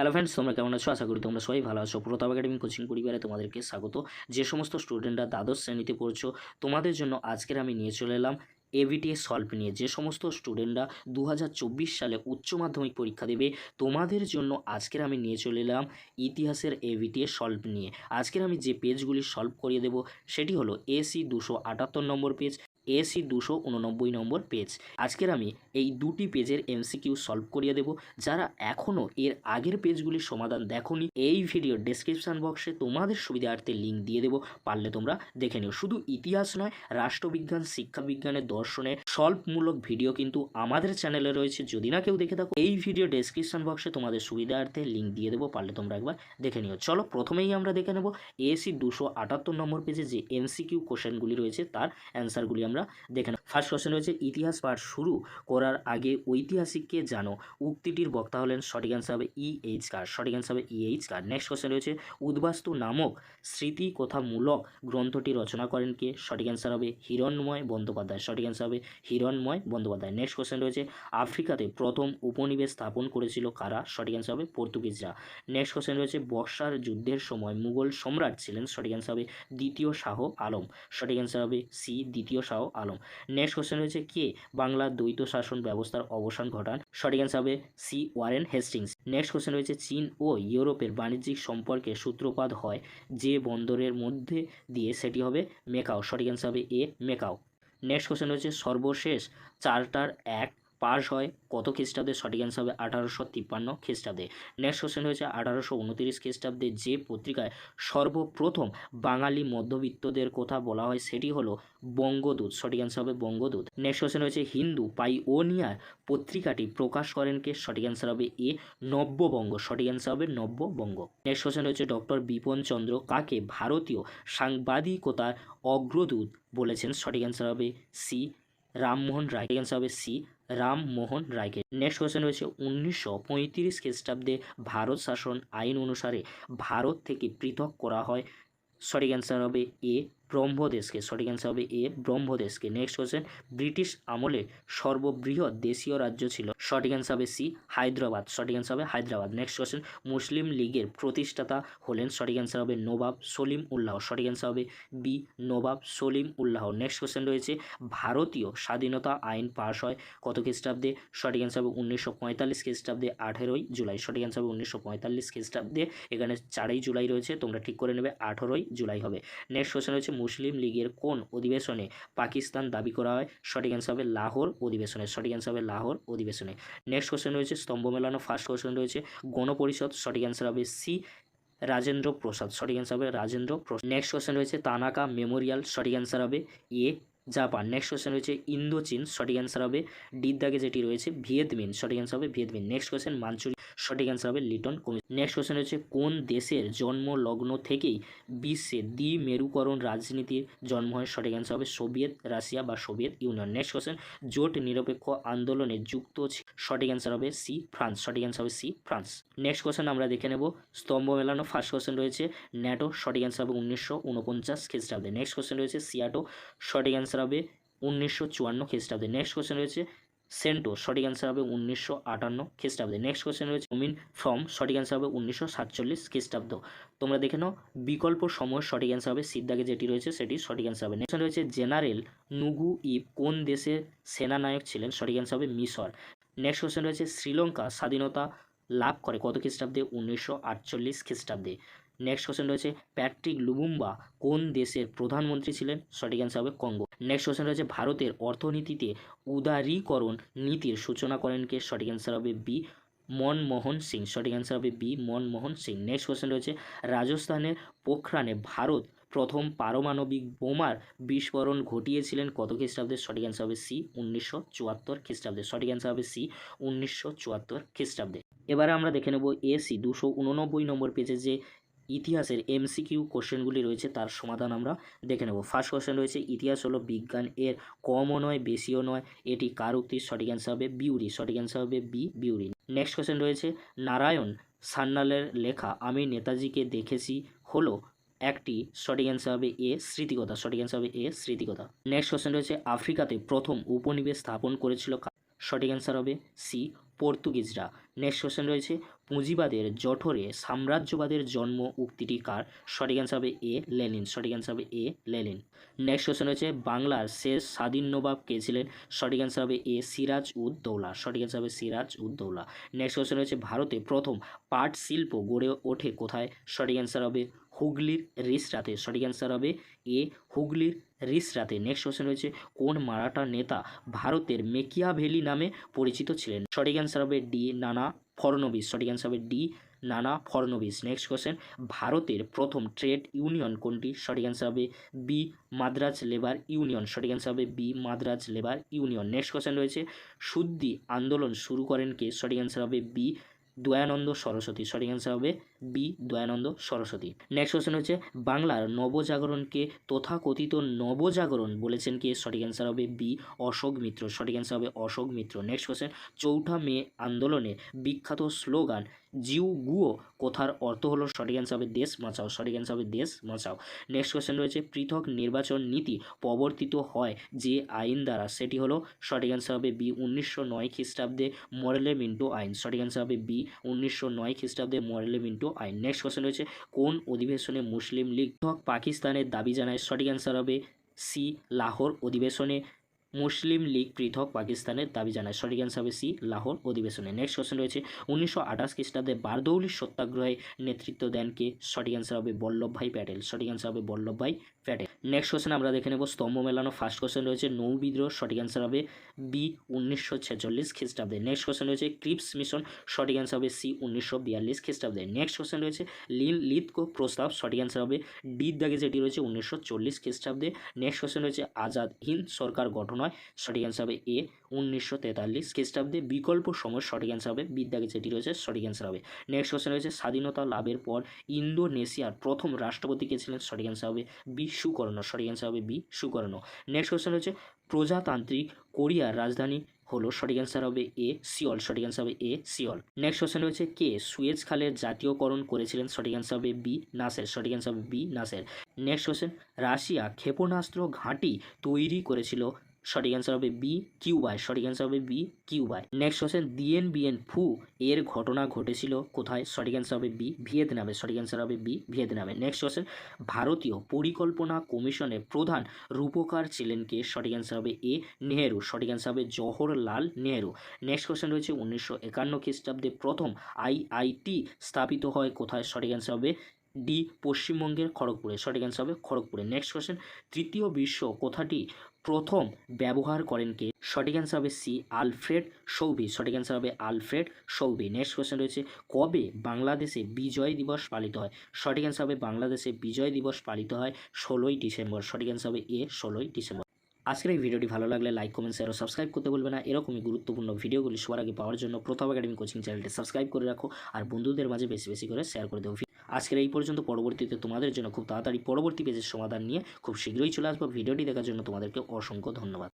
Hello friends তোমরা কেমন আছো? আশা করি তোমরা সবাই ভালো আছো। প্রতাপ একাডেমি কোচিং পরিবারে তোমাদেরকে স্বাগত। যে সমস্ত স্টুডেন্টরা দ্বাদশ শ্রেণীতে পড়ছো, তোমাদের জন্য আজকের আমি নিয়ে চলে এলাম এভিটিএস সলভ নিয়ে। যে সমস্ত স্টুডেন্টরা দু হাজার চব্বিশ সালে উচ্চ মাধ্যমিক পরীক্ষা দেবে, তোমাদের জন্য আজকের আমি নিয়ে চলে এলাম ইতিহাসের এভিটিএস সলভ নিয়ে। আজকের আমি যে পেজগুলি সলভ করিয়ে দেব, সেটি হলো এসি দুশো আটাত্তর নম্বর পেজ এসি দুশো উননব্বই নম্বর পেজ। আজকের আমি এই দুটি পেজের এমসিকিউ সলভ করিয়ে দেব। যারা এখনও এর আগের পেজগুলির সমাধান দেখোনি, এই ভিডিও ডেসক্রিপশন বক্সে তোমাদের সুবিধার্থে লিঙ্ক দিয়ে দেবো। পারলে তোমরা দেখে নিও। শুধু ইতিহাস নয়, রাষ্ট্রবিজ্ঞান, শিক্ষাবিজ্ঞানের দর্শনের সলভমূলক ভিডিও কিন্তু আমাদের চ্যানেলে রয়েছে। যদি না কেউ দেখে থাকো, এই ভিডিও ডেসক্রিপশন বক্সে তোমাদের সুবিধার্থে লিঙ্ক দিয়ে দেবো। পারলে তোমরা একবার দেখে নিও। চলো প্রথমেই আমরা দেখে নেব, এসি দুশো আটাত্তর নম্বর পেজে যে এমসিকিউ কোশ্চেনগুলি রয়েছে, তার অ্যান্সারগুলি আমরা দেখে নেব। ফার্স্ট কোশ্চেন রয়েছে, ইতিহাস পাঠ শুরু করার আগে ঐতিহাসিককে জানো। উক্তিটির বক্তা হলেন সঠিক অ্যান্সার হবে ই এইচ কার সঠিক অ্যান্সার হবে ই এইচ কার নেক্সট কোশ্চেন রয়েছে, উদ্বাস্তু নামক স্মৃতি কথামূলক গ্রন্থটি রচনা করেন কে? সঠিক অ্যান্সার হবে হিরণময় বন্দ্যোপাধ্যায়। সঠিক অ্যান্সার হবে হিরণময় বন্দ্যোপাধ্যায়। নেক্সট কোশ্চেন রয়েছে, আফ্রিকাতে প্রথম উপনিবেশ স্থাপন করেছিল কারা? সঠিক অ্যান্সার হবে পর্তুগিজরা। নেক্সট কোশ্চেন রয়েছে, বর্ষার যুদ্ধের সময় মুঘল সম্রাট ছিলেন। সঠিক অ্যান্সার হবে দ্বিতীয় শাহ আলম। সঠিক অ্যান্সার হবে সি দ্বিতীয় শাহ আলম। নেক্সট কোশ্চেন হয়েছে কে? বাংলার দ্বৈত শাসন ব্যবস্থার অবসান ঘটান সঠিক অ্যান্সার হবে C Warren Hastings. Next question রয়েছে চীন ও ইউরোপের বাণিজ্যিক সম্পর্কে সূত্রপাত হয় যে বন্দরের মধ্যে দিয়ে সেটি হবে মেকাও। সঠিক অ্যান্সার হবে এ মেকাও। নেক্সট কোশ্চেন রয়েছে সর্বশেষ চার্টার অ্যাক্ট পাস হয় কত খ্রিস্টাব্দে? সঠিক অ্যান্সার হবে আঠারোশো তিপ্পান্ন খ্রিস্টাব্দে। নেক্সট কোশ্চেন হয়েছে আঠারোশো উনতিরিশ খ্রিস্টাব্দে যে পত্রিকায় সর্বপ্রথম বাঙালি মধ্যবিত্তদের কথা বলা হয় সেটি হলো বঙ্গদূত। সঠিক অ্যান্সার হবে বঙ্গদূত। নেক্সট কোশ্চেন হয়েছে হিন্দু পাইওনিয়ার পত্রিকাটি প্রকাশ করেন কে? সঠিক অ্যান্সার হবে এ নব্যবঙ্গ। সঠিক অ্যান্সার হবে নব্যবঙ্গ। নেক্সট কোশ্চেন হচ্ছে ডক্টর বিপন চন্দ্র কাকে ভারতীয় সাংবাদিকতার অগ্রদূত বলেছেন? সঠিক অ্যান্সার হবে সি রামমোহন রায় অ্যান্সার হবে সি রামমোহন রায়কে। নেক্সট কোয়েশ্চেন রয়েছে, উনিশশো পঁয়ত্রিশ খ্রিস্টাব্দে ভারত শাসন আইন অনুসারে ভারত থেকে পৃথক করা হয়। সঠিক অ্যান্সার হবে এ ব্রহ্মদেশকে, সঠিক অ্যান্সার হবে এ ব্রহ্মদেশকে। নেক্সট কোয়েশ্চেন ব্রিটিশ আমলে সর্ববৃহৎ দেশীয় রাজ্য ছিল। সঠিক অ্যান্সার হবে সি হায়দ্রাবাদ। সঠিক অ্যান্সার হবে হায়দ্রাবাদ। নেক্সট কোয়েশ্চেন মুসলিম লীগের প্রতিষ্ঠাতা হলেন, সঠিক অ্যান্সার হবে নবাব সলিম উল্লাহ। সঠিক অ্যান্সার হবে B Nawab Salim Ullah. Next question রয়েছে, ভারতীয় স্বাধীনতা আইন পাশ হয় কত খ্রিস্টাব্দে? সঠিক অ্যান্সার হবে উনিশশো পঁয়তাল্লিশ খ্রিস্টাব্দে, আঠেরোই জুলাই। সঠিক অ্যান্সার হবে উনিশশো পঁয়তাল্লিশ খ্রিস্টাব্দে। এখানে চারই জুলাই রয়েছে, তোমরা ঠিক করে নেবে, আঠেরোই জুলাই হবে। নেক্সট কোয়েশ্চেন রয়েছে মুসলিম লীগের কোন অধিবেশনে পাকিস্তান দাবি করা হয়? সঠিক অ্যান্সার হবে লাহোর অধিবেশনে। সঠিক অ্যান্সার হবে লাহোর অধিবেশনে। নেক্সট কোশ্চেন রয়েছে, স্তম্ভ মেলানো ফার্স্ট কোশ্চেন রয়েছে। গণপরিষদ, সঠিক অ্যান্সার হবে সি রাজেন্দ্র প্রসাদ। সঠিক অ্যান্সার হবে রাজেন্দ্র প্রসাদ। নেক্সট কোশ্চেন রয়েছে, তানাকা মেমোরিয়াল সঠিক অ্যান্সার হবে এ জাপান। নেক্সট কোয়েশ্চেন রয়েছে ইন্দো চীন সঠিক অ্যান্সার হবে ডির দাগে যেটি রয়েছে ভিয়েতমিন সঠিক অ্যান্সার হবে ভিয়েতমিন নেক্সট কোয়েশ্চেন মাঞ্চুরি সঠিক অ্যান্সার হবে লিটন কমি নেক্সট কোয়েশ্চেন রয়েছে কোন দেশের জন্ম লগ্ন থেকেই বিশ্বে দ্বি মেরুকরণ রাজনীতির জন্ম হয়? সঠিক অ্যান্সার হবে সোভিয়েত, রাশিয়া বা সোভিয়েত ইউনিয়ন। নেক্সট কোয়েশ্চেন জোট নিরপেক্ষ আন্দোলনে যুক্ত সঠিক অ্যান্সার হবে সি, ফ্রান্স। সঠিক অ্যান্সার হবে সি, ফ্রান্স। নেক্সট কোয়েশ্চেন আমরা দেখে নেব স্তম্ভ মেলানো। ফার্স্ট কোয়েশ্চেন রয়েছে ন্যাটো, সঠিক অ্যান্সার হবে উনিশশো উনপঞ্চাশ খ্রিস্টাব্দে। নেক্সট কোয়েশ্চেন রয়েছে সিয়াটো, সঠিক অ্যান্সার হবে উনিশশো চুয়ান্ন খ্রিস্টাব্দে। নেক্সট কোয়েশ্চেন রয়েছে সেন্টো সঠিক অ্যান্সার হবে উনিশশো আটান্ন খ্রিস্টাব্দে। নেক্সট কোয়েশ্চেন রয়েছে মিন ফ্রম সঠিক অ্যান্সার হবে উনিশশো সাতচল্লিশ খ্রিস্টাব্দ। তোমরা দেখে নাও, বিকল্প সময় সঠিক অ্যান্সার হবে সিদ্ধাকে যেটি রয়েছে সেটি সঠিক অ্যান্সার হবে। নেক্সট রয়েছে জেনারেল নুগু ইব কোন দেশের সেনানায়ক ছিলেন? সঠিক অ্যান্সার হবে মিশর নেক্সট কোয়েশ্চেন রয়েছে শ্রীলঙ্কা স্বাধীনতা লাভ করে কত খ্রিস্টাব্দে? উনিশশো আটচল্লিশ খ্রিস্টাব্দে। নেক্সট কোয়েশ্চেন রয়েছে প্যাট্রিক লুবুম্বা কোন দেশের প্রধানমন্ত্রী ছিলেন? সঠিক অ্যান্সার হবে কঙ্গো নেক্সট কোয়েশ্চেন রয়েছে, ভারতের অর্থনীতিতে উদারীকরণ নীতির সূচনা করেন কে? সঠিক অ্যান্সার হবে বি মনমোহন সিং। সঠিক অ্যান্সার হবে B Manmohan Singh. Next question রয়েছে, রাজস্থানের পোখরানে ভারত প্রথম পারমাণবিক বোমার বিস্ফোরণ ঘটিয়েছিলেন কত খ্রিস্টাব্দে? সঠিক অ্যান্সার হবে সি উনিশশো চুয়াত্তর খ্রিস্টাব্দে। সঠিক অ্যান্সার হবে সি উনিশশো চুয়াত্তর খ্রিস্টাব্দে। এবারে আমরা দেখে নেব এসি দুশো উননব্বই নম্বর পেজে যে ইতিহাসের এমসিকিউ কোশ্চেনগুলি রয়েছে, তার সমাধান আমরা দেখে নেব। ফার্স্ট কোশ্চেন রয়েছে, ইতিহাস হলো বিজ্ঞান, এর কমও নয়, বেশিও নয়, এটি কার উক্তির সঠিক অ্যান্সার হবে বিউরি সঠিক অ্যান্সার হবে বি বিউরি নেক্সট কোশ্চেন রয়েছে, নারায়ণ সান্যালের লেখা, আমি নেতাজিকে দেখেছি হলো একটি, সঠিক অ্যান্সার হবে এ স্মৃতিকথা, সঠিক অ্যান্সার হবে এ স্মৃতিকথা। নেক্সট কোশ্চেন রয়েছে, আফ্রিকাতে প্রথম উপনিবেশ স্থাপন করেছিল সঠিক অ্যান্সার হবে সি পর্তুগিজরা। নেক্সট কোশ্চেন রয়েছে, পুঁজিবাদের জঠরে সাম্রাজ্যবাদের জন্ম উক্তিটি কার? সঠিক অ্যান্সার হবে এ লেনিন। সঠিক অ্যান্সার হবে এ লেনিন। নেক্সট কোশ্চেন রয়েছে, বাংলার শেষ স্বাধীন নবাব কে ছিলেন? সঠিক অ্যান্সার হবে এ সিরাজ উদ দৌলা সঠিক অ্যান্সার হবে সিরাজ উদ দৌলা নেক্সট কোশ্চেন রয়েছে, ভারতে প্রথম পাট শিল্প গড়ে ওঠে কোথায়? সঠিক অ্যান্সার হবে হুগলির রিসরাতে সঠিক অ্যান্সার হবে এ, হুগলির রিসরাতে নেক্সট কোশ্চেন রয়েছে, কোন মারাঠা নেতা ভারতের মেকিয়াভেলি নামে পরিচিত ছিলেন? সঠিক অ্যান্সার হবে ডি, নানা ফড়নবিস। সঠিক অ্যান্সার হবে ডি, নানা ফড়নবিস। নেক্সট কোশ্চেন ভারতের প্রথম ট্রেড ইউনিয়ন কোনটি? সঠিক অ্যান্সার হবে বি, মাদ্রাজ লেবার ইউনিয়ন সঠিক অ্যান্সার হবে B, Madras labour union next question রয়েছে, শুদ্ধি আন্দোলন শুরু করেন কে? সঠিক অ্যান্সার হবে বি, দয়ানন্দ সরস্বতী। সঠিক অ্যান্সার হবে B, Dayanand Saraswati. Next question হচ্ছে, বাংলার নবজাগরণকে তথাকথিত নবজাগরণ বলেছেন কে? সঠিক অ্যান্সার হবে বি, অশোক মিত্র। সঠিক অ্যান্সার হবে অশোক মিত্র। নেক্সট কোশ্চেন চৌঠা মে আন্দোলনে বিখ্যাত স্লোগান, জিউ গুয়ো, কথার অর্থ হলো সঠিক অ্যান্সার হবে দেশ বাঁচাও, সঠিক অ্যান্সার হবে দেশ বাঁচাও। নেক্সট কোশ্চেন রয়েছে, পৃথক নির্বাচন নীতি প্রবর্তিত হয় যে আইন দ্বারা, সেটি হলো সঠিক অ্যান্সার হবে বি, উনিশশো নয় খ্রিস্টাব্দে মরেলে মিন্টো আইন। সঠিক অ্যান্সার হবে বি, উনিশশো নয় খ্রিস্টাব্দে মরেলে মিন্টো আইন নেক্সট কোশ্চেন রয়েছে, কোন অধিবেশনে মুসলিম লীগ পাকিস্তানের দাবি জানায়? সঠিক অ্যান্সার হবে সি, লাহোর অধিবেশনে। মুসলিম লীগ পৃথক পাকিস্তানের দাবি জানায়। সঠিক অ্যান্সার হবে সি লাহোর অধিবেশনে নেক্সট কোশ্চেন রয়েছে। উনিশশো আঠাশ খ্রিস্টাব্দে বারদৌলি সত্যাগ্রহে নেতৃত্ব দেন কে? সঠিক অ্যান্সার হবে বল্লভভাই প্যাটেল। সঠিক অ্যান্সার হবে বল্লভভাই প্যাটেল। নেক্সট কোশ্চেন আমরা দেখে নেব স্তম্ভ মেলানো ফার্স্ট কোশ্চেন রয়েছে। নৌ বিদ্রোহ সঠিক অ্যান্সার হবে বি উনিশশো ছেচল্লিশ খ্রিস্টাব্দে। নেক্সট কোশ্চেন রয়েছে ক্রিপস মিশন সঠিক অ্যান্সার হবে সি উনিশশো বিয়াল্লিশ খ্রিস্টাব্দে। নেক্সট কোশ্চেন রয়েছে লিন লিতকো প্রস্তাব সঠিক অ্যান্সার হবে ডি দাগে যেটি রয়েছে উনিশশো চল্লিশ খ্রিস্টাব্দে। নেক্সট কোশ্চেন রয়েছে আজাদ হিন্দ সরকার গঠন হয় সঠিক অ্যান্সার হবে এ উনিশশো তেতাল্লিশ খ্রিস্টাব্দে বিকল্প সময় সঠিক অ্যান্সার হবে বিদ্যাকে যেটি রয়েছে, সঠিক অ্যান্সার হবে। নেক্সট কোশ্চেন রয়েছে, স্বাধীনতা লাভের পর ইন্দোনেশিয়ার প্রথম রাষ্ট্রপতি কে ছিলেন, সঠিক অ্যান্সার হবে বি সুকর্ণ, সঠিক অ্যান্সার হবে বি সুকর্ণ। নেক্সট কোশ্চেন রয়েছে, প্রজাতান্ত্রিক কোরিয়ার রাজধানী হলো, সঠিক অ্যান্সার হবে এ সিওল, সঠিক অ্যান্সার হবে এ সিওল। নেক্সট কোশ্চেন রয়েছে, কে সুয়েজ খালের জাতীয়করণ করেছিলেন, সঠিক অ্যান্সার হবে বি নাসের, সঠিক অ্যান্সার হবে B Nasser. Next question Russia ক্ষেপণাস্ত্র ঘাঁটি তৈরি করেছিল সঠিক অ্যান্সার হবে বি কিউবায় সঠিক অ্যান্সার হবে B কিউবায় next question Dien Bien Phu এর ঘটনা ঘটেছিল কোথায়? সঠিক অ্যান্সার হবে বি ভিয়েতনামে। সঠিক অ্যান্সার হবে বি ভিয়েতনামে। নেক্সট কোশ্চেন ভারতীয় পরিকল্পনা কমিশনের প্রধান রূপকার ছিলেন কে? সঠিক অ্যান্সার হবে এ নেহেরু। সঠিক অ্যান্সার হবে জওহরলাল নেহেরু। নেক্সট কোশ্চেন রয়েছে উনিশশো একান্ন খ্রিস্টাব্দে প্রথম আইআইটি স্থাপিত হয় কোথায়? সঠিক অ্যান্সার হবে ডি পশ্চিমবঙ্গের খড়গপুরে। সঠিক অ্যান্সার হবে খড়গপুরে। নেক্সট কোশ্চেন তৃতীয় বিশ্ব কথাটি প্রথম ব্যবহার করেন কে? সঠিক অ্যান্সার হবে সি, আলফ্রেড সৌভি সঠিক অ্যান্সার হবে আলফ্রেড সৌভি নেক্সট কোয়েশ্চেন রয়েছে, কবে বাংলাদেশে বিজয় দিবস পালিত হয়? সঠিক অ্যান্সার হবে বাংলাদেশে বিজয় দিবস পালিত হয় ষোলোই ডিসেম্বর। সঠিক অ্যান্সার হবে এ, ষোলোই ডিসেম্বর। আজকের এই ভিডিওটি ভালো লাগলে লাইক কমেন্ট শেয়ার ও সাবস্ক্রাইব করতে বলবে না। এরকমই গুরুত্বপূর্ণ ভিডিওগুলি সবার আগে পাওয়ার জন্য প্রথম একাডেমি কোচিং চ্যানেলটি সাবস্ক্রাইব করে রাখো। আর বন্ধুদের মাঝে বেশি বেশি করে শেয়ার করে দেবো আজকের এই পর্যন্ত, পরবর্তীতে তোমাদের জন্য খুব তাড়াতাড়ি পরবর্তী পেজের সমাধান নিয়ে খুব শীঘ্রই চলে আসব। ভিডিওটি দেখার জন্য তোমাদেরকে অসংখ্য ধন্যবাদ।